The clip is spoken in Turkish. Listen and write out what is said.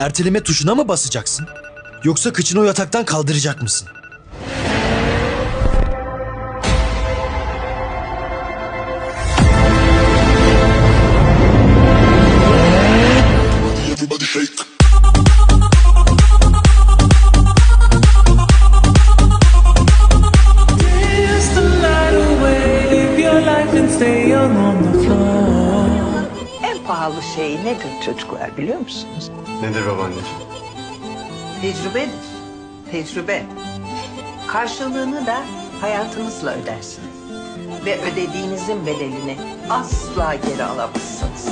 Erteleme tuşuna mı basacaksın? Yoksa kıçını o yataktan kaldıracak mısın? Stay young on the floor. Pahalı şey nedir çocuklar biliyor musunuz? Nedir babaanneciğim? Tecrübedir. Tecrübe. Karşılığını da hayatınızla ödersiniz. Ve ödediğinizin bedelini asla geri alamazsınız.